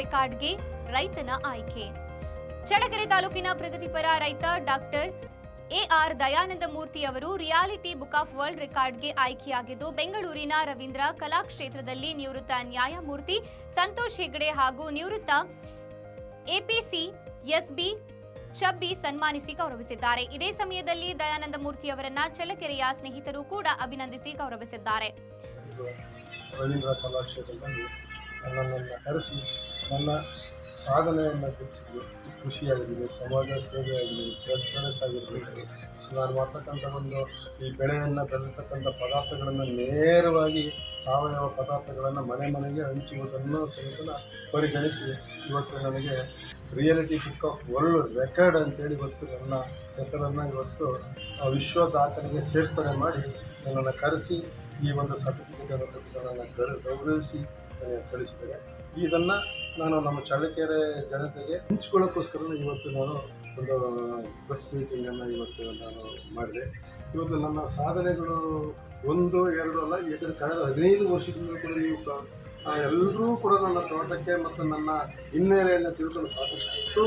ರೆಕಾರ್ಡ್ಗೆ ರೈತನ ಆಯ್ಕೆ. ಚಳ್ಳಕೆರೆ ತಾಲೂಕಿನ ಪ್ರಗತಿಪರ ರೈತ ಡಾಕ್ಟರ್ ಎಆರ್ ದಯಾನಂದ ಮೂರ್ತಿ ಅವರು ರಿಯಾಲಿಟಿ ಬುಕ್ ಆಫ್ ವರ್ಲ್ಡ್ ರೆಕಾರ್ಡ್ಗೆ ಆಯ್ಕೆಯಾಗಿದ್ದು, ಬೆಂಗಳೂರಿನ ರವೀಂದ್ರ ಕಲಾಕ್ಷೇತ್ರದಲ್ಲಿ ನಿವೃತ್ತ ನ್ಯಾಯಮೂರ್ತಿ ಸಂತೋಷ್ ಹೆಗ್ಡೆ ಹಾಗೂ ನಿವೃತ್ತ ಎಪಿಸಿ ಎಸ್ಬಿ ಚಬ್ಬಿ ಸನ್ಮಾನಿಸಿ ಗೌರವಿಸಿದ್ದಾರೆ. ಇದೇ ಸಮಯದಲ್ಲಿ ದಯಾನಂದ ಮೂರ್ತಿ ಅವರನ್ನ ಚಳ್ಳಕೆರೆಯ ಸ್ನೇಹಿತರು ಕೂಡ ಅಭಿನಂದಿಸಿ ಗೌರವಿಸಿದ್ದಾರೆ. ನನ್ನನ್ನು ಕರೆಸಿ, ನನ್ನ ಸಾಧನೆಯನ್ನು ತಿಳಿಸಿದ್ರು. ಖುಷಿಯಾಗಿದೆ ಸಮಾಜ ಸೇವೆಯಾಗಿದೆ ಆಗಿರ್ಬೋದು ನಾನು ಮಾಡ್ತಕ್ಕಂಥ ಒಂದು ಈ ಬೆಳೆಯನ್ನು ಬೆಳೆತಕ್ಕಂಥ ಪದಾರ್ಥಗಳನ್ನು ನೇರವಾಗಿ ಸಾವಯವ ಪದಾರ್ಥಗಳನ್ನು ಮನೆ ಮನೆಗೆ ಹಂಚುವುದನ್ನು ಸಹಿತ ಪರಿಗಣಿಸಿ, ಇವತ್ತು ನನಗೆ reality book of world record ಅಂತೇಳಿ ಇವತ್ತು ನನ್ನ ಹೆಸರನ್ನು ಇವತ್ತು ಆ ವಿಶ್ವ ದಾಖಲೆಗೆ ಸೇರ್ಪಡೆ ಮಾಡಿ, ನನ್ನನ್ನು ಕರೆಸಿ, ಈ ಒಂದು ಗೌರ- ಗೌರವಿಸಿ ಕಳಿಸಿದ್ದಾರೆ. ಇದನ್ನು ನಾನು ನಮ್ಮ ಚಳ್ಳಕೆರೆ ಜನತೆಗೆ ಹಂಚ್ಕೊಳ್ಳೋಕ್ಕೋಸ್ಕರ ಇವತ್ತು ನಾನು ಒಂದು ಪ್ರೆಸ್ ಮೀಟಿಂಗನ್ನು ಇವತ್ತು ನಾನು ಮಾಡಿದೆ. ಇವತ್ತು ನನ್ನ ಸಾಧನೆಗಳು ಒಂದು, ಎರಡು ಅಲ್ಲ ಯಾಕಂದರೆ ಕಳೆದ ಹದಿನೈದು ವರ್ಷದಿಂದ ಕೂಡ ನೀವು ಎಲ್ಲರೂ ಕೂಡ ನನ್ನ ತೋಟಕ್ಕೆ ಮತ್ತು ನನ್ನ ಹಿನ್ನೆಲೆಯನ್ನು ತಿಳ್ಕೊಂಡು ಸಾಕಷ್ಟು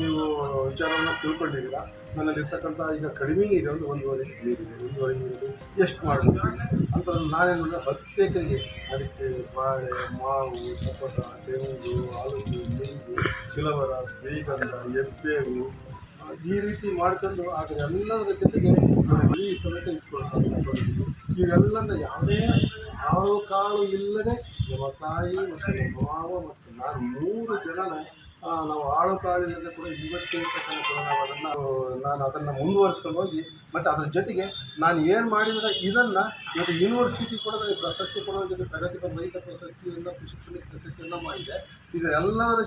ನೀವು ವಿಚಾರವನ್ನು ತಿಳ್ಕೊಂಡಿದ್ದೀರಾ? ನನ್ನಲ್ಲಿರ್ತಕ್ಕಂಥ ಈಗ ಕಡಿಮೆ ಇದೆ, ಒಂದು ಒಂದೂವರೆ ನೀರಿದೆ ಒಂದೂವರೆ ನೀರಿದೆ ಎಷ್ಟು ಮಾಡಬೇಕು ಅಂತ ನಾನೇನು ಮಾಡಿದೆ ಪ್ರತ್ಯೇಕರಿಗೆ ಅದಕ್ಕೆ ಬಾಳೆ, ಮಾವು, ಸಪೋಟ, ತೆಂಗು ಆಲೂಗು ಮೆಂಗು ಸಿಲವರ, ಶ್ರೀಗಂಧ ಎಪ್ಪೇವು ಈ ರೀತಿ ಮಾಡ್ಕೊಂಡು ಆದರೆ ಎಲ್ಲದರ ಜೊತೆಗೆ ಈ ಸಮೇತ ಇಟ್ಕೊಂಡು ಇವೆಲ್ಲ ಯಾವುದೇ ಕಾಳು ಕಾಳು ಇಲ್ಲದೆ ನಮ್ಮ ತಾಯಿ ಮತ್ತು ನಮ್ಮ ಮಾವ ಮತ್ತು ನಾನು ಮೂರು ಜನ ನಾವು ಆಳು ಕಾಳಿಲ್ಲದೆ ಕೂಡ ಇವತ್ತಿನ ನಾವು ಅದನ್ನು ನಾನು ಅದನ್ನು ಮುಂದುವರಿಸ್ಕೊಂಡು ಹೋಗಿ, ಮತ್ತು ಅದ್ರ ಜೊತೆಗೆ ನಾನು ಏನು ಮಾಡಿದರೆ ಇದನ್ನು ಇವತ್ತು ಯೂನಿವರ್ಸಿಟಿ ಕೂಡ ನನಗೆ ಪ್ರಶಸ್ತಿ ಕೊಡೋದಕ್ಕೆ ಜೊತೆ ಪ್ರಗತಿಪರ ರೈತ ಪ್ರಶಸ್ತಿಯನ್ನು ಶಿಕ್ಷಣಕ್ಕೆ ಪ್ರಶಸ್ತಿಯನ್ನು ಮಾಡಿದೆ. ಇದೆಲ್ಲದರ